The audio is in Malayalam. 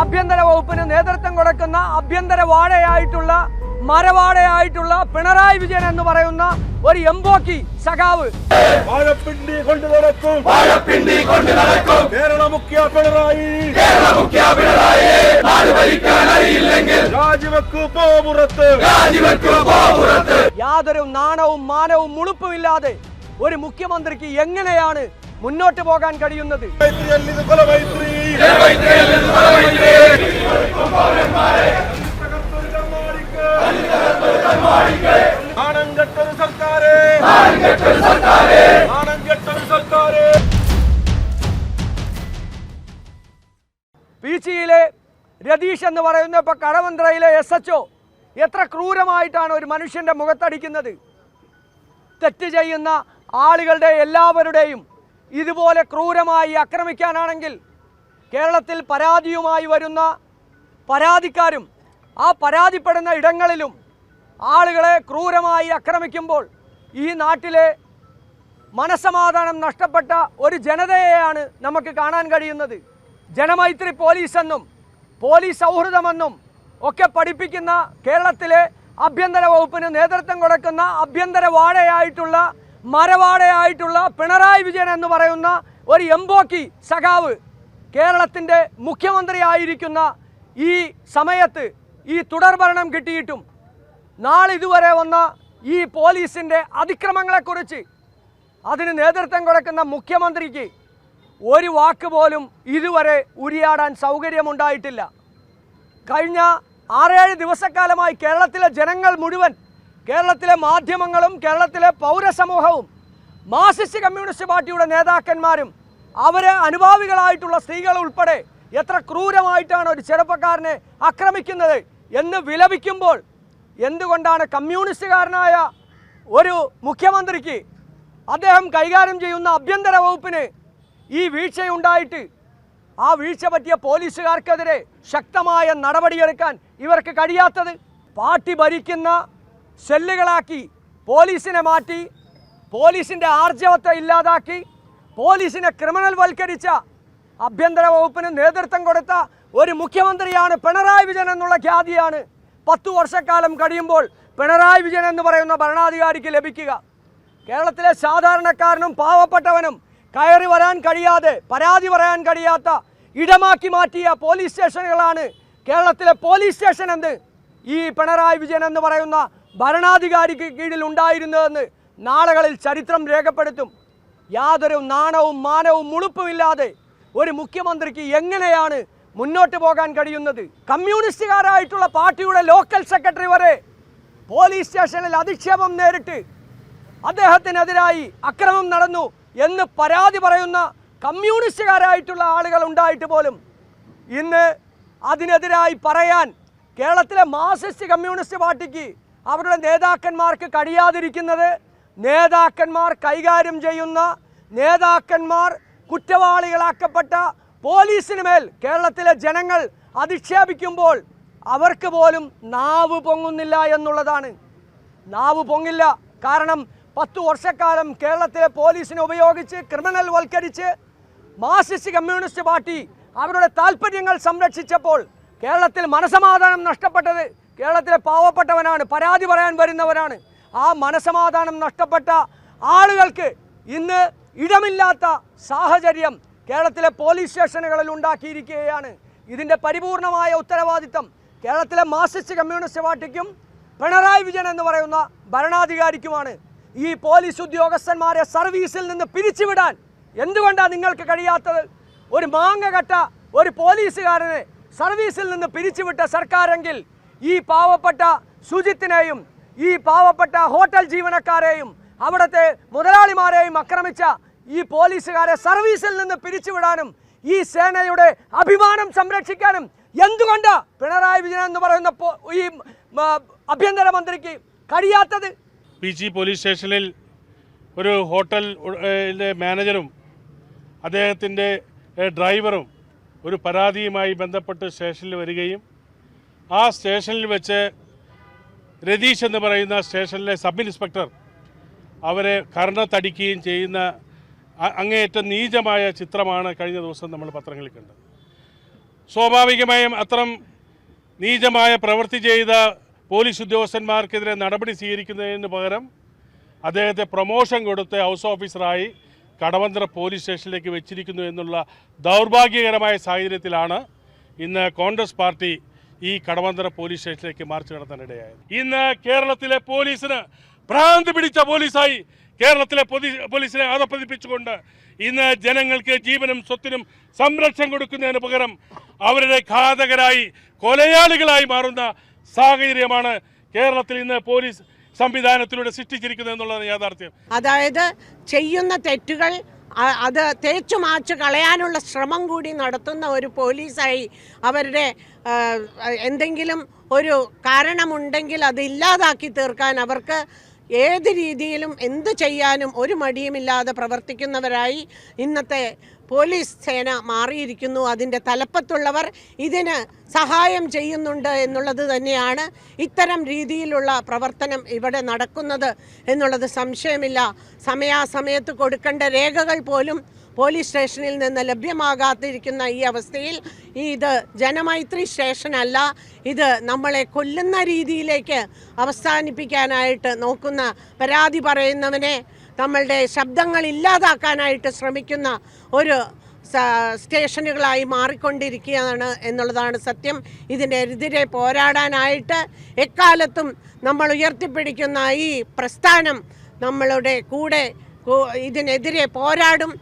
ആഭ്യന്തര വകുപ്പിന് നേതൃത്വം കൊടുക്കുന്ന ആഭ്യന്തര വാഴയായിട്ടുള്ള മരവാടയായിട്ടുള്ള പിണറായി വിജയൻ എന്ന് പറയുന്ന ഒരു എംബോക്കി സഖാവ്. വാഴപ്പിണ്ടി കൊണ്ട് നടക്കും. വാഴപ്പിണ്ടി കൊണ്ട് നടക്കും. കേരള മുഖ്യ പിണറായി. കേരള മുഖ്യ പിണറായി. നാട് അറിയില്ലെങ്കിൽ രാജിവെക്കൂ പോ പുറത്ത് രാജിവെക്കൂ പോ പുറത്ത് യാതൊരു നാണവും മാനവും മുളുപ്പുമില്ലാതെ ഒരു മുഖ്യമന്ത്രിക്ക് എങ്ങനെയാണ് മുന്നോട്ട് പോകാൻ കഴിയുന്നത്? മൈത്രി പീച്ചിയിലെ രതീഷ് എന്ന് പറയുന്ന ഇപ്പൊ കടമന്ത്രയിലെ എസ് എച്ച് ഒ എത്ര ക്രൂരമായിട്ടാണ് ഒരു മനുഷ്യന്റെ മുഖത്തടിക്കുന്നത്. തെറ്റ് ചെയ്യുന്ന ആളുകളുടെ എല്ലാവരുടെയും ഇതുപോലെ ക്രൂരമായി ആക്രമിക്കാനാണെങ്കിൽ കേരളത്തിൽ പരാതിയുമായി വരുന്ന പരാതിക്കാരും ആ പരാതിപ്പെടുന്ന ഇടങ്ങളിലും ആളുകളെ ക്രൂരമായി ആക്രമിക്കുമ്പോൾ ഈ നാട്ടിലെ മനസമാധാനം നഷ്ടപ്പെട്ട ഒരു ജനതയെയാണ് നമുക്ക് കാണാൻ കഴിയുന്നത്. ജനമൈത്രി പോലീസ് എന്നും പോലീസ് സൗഹൃദമെന്നും ഒക്കെ പഠിപ്പിക്കുന്ന കേരളത്തിലെ ആഭ്യന്തര വകുപ്പിന് നേതൃത്വം കൊടുക്കുന്ന ആഭ്യന്തര വാഴയായിട്ടുള്ള മരവാഴയായിട്ടുള്ള പിണറായി വിജയൻ എന്ന് പറയുന്ന ഒരു എംബോക്കി സഖാവ് കേരളത്തിന്റെ മുഖ്യമന്ത്രിയായിരിക്കുന്ന ഈ സമയത്ത് ഈ തുടർഭരണം കിട്ടിയിട്ടും നാളിതുവരെ വന്ന ഈ പോലീസിന്റെ അതിക്രമങ്ങളെക്കുറിച്ച് അതിന് നേതൃത്വം കൊടുക്കുന്ന മുഖ്യമന്ത്രിക്ക് ഒരു വാക്ക് പോലും ഇതുവരെ ഉരിയാടാൻ സൗകര്യമുണ്ടായിട്ടില്ല. കഴിഞ്ഞ ആറേഴ് ദിവസക്കാലമായി കേരളത്തിലെ ജനങ്ങൾ മുഴുവൻ കേരളത്തിലെ മാധ്യമങ്ങളും കേരളത്തിലെ പൗരസമൂഹവും മാർസിസ്റ്റ് കമ്മ്യൂണിസ്റ്റ് പാർട്ടിയുടെ നേതാക്കന്മാരും അവരെ അനുഭാവികളായിട്ടുള്ള സ്ത്രീകൾ ഉൾപ്പെടെ എത്ര ക്രൂരമായിട്ടാണ് ഒരു ചെറുപ്പക്കാരനെ ആക്രമിക്കുന്നത് എന്ന് വിലപിക്കുമ്പോൾ എന്തുകൊണ്ടാണ് കമ്മ്യൂണിസ്റ്റുകാരനായ ഒരു മുഖ്യമന്ത്രിക്ക് അദ്ദേഹം കൈകാര്യം ചെയ്യുന്ന ആഭ്യന്തര വകുപ്പിന് ഈ വീഴ്ചയുണ്ടായിട്ട് ആ വീഴ്ച പറ്റിയ പോലീസുകാർക്കെതിരെ ശക്തമായ നടപടിയെടുക്കാൻ ഇവർക്ക് കഴിയാത്തത്? പാർട്ടി ഭരിക്കുന്ന സെല്ലുകളാക്കി പോലീസിനെ മാറ്റി പോലീസിന്റെ ആർജവത്തെ ഇല്ലാതാക്കി പോലീസിനെ ക്രിമിനൽ വൽക്കരിച്ച ആഭ്യന്തര വകുപ്പിന് നേതൃത്വം കൊടുത്ത ഒരു മുഖ്യമന്ത്രിയാണ് പിണറായി വിജയൻ എന്നുള്ള ഖ്യാതിയാണ്. പത്തു വർഷക്കാലം കഴിയുമ്പോൾ പിണറായി വിജയൻ എന്ന് പറയുന്ന ഭരണാധികാരിക്ക് ലഭിക്കുക. കേരളത്തിലെ സാധാരണക്കാരനും പാവപ്പെട്ടവനും കയറി വരാൻ കഴിയാതെ പരാതി പറയാൻ കഴിയാത്ത ഇടമാക്കി മാറ്റിയ പോലീസ് സ്റ്റേഷനുകളാണ് കേരളത്തിലെ പോലീസ് സ്റ്റേഷൻ എന്ന് ഈ പിണറായി വിജയൻ എന്ന് പറയുന്ന ഭരണാധികാരിക്ക് കീഴിൽ ഉണ്ടായിരുന്നതെന്ന് നാളുകളിൽ ചരിത്രം രേഖപ്പെടുത്തും. യാതൊരു നാണവും മാനവും മുളുപ്പുമില്ലാതെ ഒരു മുഖ്യമന്ത്രിക്ക് എങ്ങനെയാണ് മുന്നോട്ട് പോകാൻ കഴിയുന്നത്? കമ്മ്യൂണിസ്റ്റുകാരായിട്ടുള്ള പാർട്ടിയുടെ ലോക്കൽ സെക്രട്ടറി വരെ പോലീസ് സ്റ്റേഷനിൽ അധിക്ഷേപം നേരിട്ട് അദ്ദേഹത്തിനെതിരായി അക്രമം നടന്നു എന്ന് പരാതി പറയുന്ന കമ്മ്യൂണിസ്റ്റുകാരായിട്ടുള്ള ആളുകൾ ഉണ്ടായിട്ട് പോലും ഇന്ന് അതിനെതിരായി പറയാൻ കേരളത്തിലെ മാർസിസ്റ്റ് കമ്മ്യൂണിസ്റ്റ് പാർട്ടിക്ക് അവരുടെ നേതാക്കന്മാർക്ക് കഴിയാതിരിക്കുന്നത് നേതാക്കന്മാർ കൈകാര്യം ചെയ്യുന്ന നേതാക്കന്മാർ കുറ്റവാളികളാക്കപ്പെട്ട പോലീസിന് മേൽ കേരളത്തിലെ ജനങ്ങൾ അധിക്ഷേപിക്കുമ്പോൾ അവർക്ക് പോലും നാവ് പൊങ്ങുന്നില്ല എന്നുള്ളതാണ്. നാവ് പൊങ്ങില്ല. കാരണം പത്തു വർഷക്കാലം കേരളത്തിലെ പോലീസിനെ ഉപയോഗിച്ച് ക്രിമിനൽ വൽക്കരിച്ച് മാർക്സിസ്റ്റ് കമ്മ്യൂണിസ്റ്റ് പാർട്ടി അവരുടെ താല്പര്യങ്ങൾ സംരക്ഷിച്ചപ്പോൾ കേരളത്തിൽ മനസമാധാനം നഷ്ടപ്പെട്ടത് കേരളത്തിലെ പാവപ്പെട്ടവനാണ് പരാതി പറയാൻ വരുന്നവരാണ് ആ മനസമാധാനം നഷ്ടപ്പെട്ട ആളുകൾക്ക് ഇന്ന് ഇടമില്ലാത്ത സാഹചര്യം കേരളത്തിലെ പോലീസ് സ്റ്റേഷനുകളിൽ ഉണ്ടാക്കിയിരിക്കുകയാണ്. ഇതിന്റെ പരിപൂർണമായ ഉത്തരവാദിത്തം കേരളത്തിലെ മാർസിസ്റ്റ് കമ്മ്യൂണിസ്റ്റ് പാർട്ടിക്കും പിണറായി വിജയൻ എന്ന് പറയുന്ന ഭരണാധികാരിക്കുമാണ്. ഈ പോലീസ് ഉദ്യോഗസ്ഥന്മാരെ സർവീസിൽ നിന്ന് പിരിച്ചുവിടാൻ എന്തുകൊണ്ടാണ് നിങ്ങൾക്ക് കഴിയാത്തത്? ഒരു മാങ്ങ ഒരു പോലീസുകാരനെ സർവീസിൽ നിന്ന് പിരിച്ചുവിട്ട സർക്കാരെങ്കിൽ ഈ പാവപ്പെട്ട ശുചിത്തിനെയും ഈ പാവപ്പെട്ട ഹോട്ടൽ ജീവനക്കാരെയും അവിടുത്തെ മുതലാളിമാരെയും ആക്രമിച്ച ഈ പോലീസുകാരെ സർവീസിൽ നിന്ന് പിരിച്ചുവിടാനും ഈ സേനയുടെ അഭിമാനം സംരക്ഷിക്കാനും എന്തുകൊണ്ട് പിണറായി വിജയൻ എന്ന് പറയുന്ന ഈ ആഭ്യന്തരമന്ത്രിക്ക് കഴിയാത്തത്? പി ജി പോലീസ് സ്റ്റേഷനിൽ ഒരു ഹോട്ടൽ മാനേജറും അദ്ദേഹത്തിന്റെ ഡ്രൈവറും ഒരു പരാതിയുമായി ബന്ധപ്പെട്ട് സ്റ്റേഷനിൽ വരികയും ആ സ്റ്റേഷനിൽ വെച്ച് രതീഷ് എന്ന് പറയുന്ന സ്റ്റേഷനിലെ സബ് ഇൻസ്പെക്ടർ അവരെ കർണത്തടിക്കുകയും ചെയ്യുന്ന അങ്ങേയറ്റം നീചമായ ചിത്രമാണ് കഴിഞ്ഞ ദിവസം നമ്മൾ പത്രങ്ങളിൽ കണ്ടത്. സ്വാഭാവികമായും അത്തരം നീചമായ പ്രവൃത്തി ചെയ്ത പോലീസ് ഉദ്യോഗസ്ഥന്മാർക്കെതിരെ നടപടി സ്വീകരിക്കുന്നതിന് പകരം അദ്ദേഹത്തെ പ്രൊമോഷൻ കൊടുത്ത് ഹൗസ് ഓഫീസറായി കടവന്ത്ര പോലീസ് സ്റ്റേഷനിലേക്ക് വെച്ചിരിക്കുന്നു എന്നുള്ള ദൗർഭാഗ്യകരമായ സാഹചര്യത്തിലാണ് ഇന്ന് കോൺഗ്രസ് പാർട്ടി ഈ കടവന്തര പോലീസ് സ്റ്റേഷനിലേക്ക് മാർച്ച് നടത്താനിടയായത് ഇന്ന് കേരളത്തിലെ പോലീസിന് ഭ്രാന്ത് പിടിച്ച പോലീസായി കേരളത്തിലെ പോലീസിനെ അധപ്പതിപ്പിച്ചുകൊണ്ട് ഇന്ന് ജനങ്ങൾക്ക് ജീവനും സ്വത്തിനും സംരക്ഷണം കൊടുക്കുന്നതിന് പകരം അവരുടെ ഘാതകരായി കൊലയാളികളായി മാറുന്ന സാഹചര്യമാണ് കേരളത്തിൽ ഇന്ന് പോലീസ് സംവിധാനത്തിലൂടെ സൃഷ്ടിച്ചിരിക്കുന്നത് എന്നുള്ളതാണ് യാഥാർത്ഥ്യം. അതായത് ചെയ്യുന്ന തെറ്റുകൾ അത് തേച്ചു മാച്ച് കളയാനുള്ള ശ്രമം കൂടി നടത്തുന്ന ഒരു പോലീസായി അവരുടെ എന്തെങ്കിലും ഒരു കാരണമുണ്ടെങ്കിൽ അത് ഇല്ലാതാക്കി തീർക്കാൻ അവർക്ക് ഏത് രീതിയിലും എന്ത് ചെയ്യാനും ഒരു മടിയുമില്ലാതെ പ്രവർത്തിക്കുന്നവരായി ഇന്നത്തെ പോലീസ് സേന മാറിയിരിക്കുന്നു. അതിന്റെ തലപ്പത്തുള്ളവർ ഇതിന് സഹായം ചെയ്യുന്നുണ്ട് എന്നുള്ളത് തന്നെയാണ് ഇത്തരം രീതിയിലുള്ള പ്രവർത്തനം ഇവിടെ നടക്കുന്നത് എന്നുള്ളത് സംശയമില്ല. സമയാസമയത്ത് കൊടുക്കേണ്ട രേഖകൾ പോലും പോലീസ് സ്റ്റേഷനിൽ നിന്ന് ലഭ്യമാകാതിരിക്കുന്ന ഈ അവസ്ഥയിൽ ഇത് ജനമൈത്രി സ്റ്റേഷനല്ല. ഇത് നമ്മളെ കൊല്ലുന്ന രീതിയിലേക്ക് അവസാനിപ്പിക്കാനായിട്ട് നോക്കുന്ന പരാതി പറയുന്നവനെ നമ്മളുടെ ശബ്ദങ്ങൾ ഇല്ലാതാക്കാനായിട്ട് ശ്രമിക്കുന്ന ഒരു സ്റ്റേഷനുകളായി മാറിക്കൊണ്ടിരിക്കുകയാണ് എന്നുള്ളതാണ് സത്യം. ഇതിനെതിരെ പോരാടാനായിട്ട് എക്കാലത്തും നമ്മൾ ഉയർത്തിപ്പിടിക്കുന്ന ഈ പ്രസ്ഥാനം നമ്മളുടെ കൂടെ ഇതിനെതിരെ പോരാടും.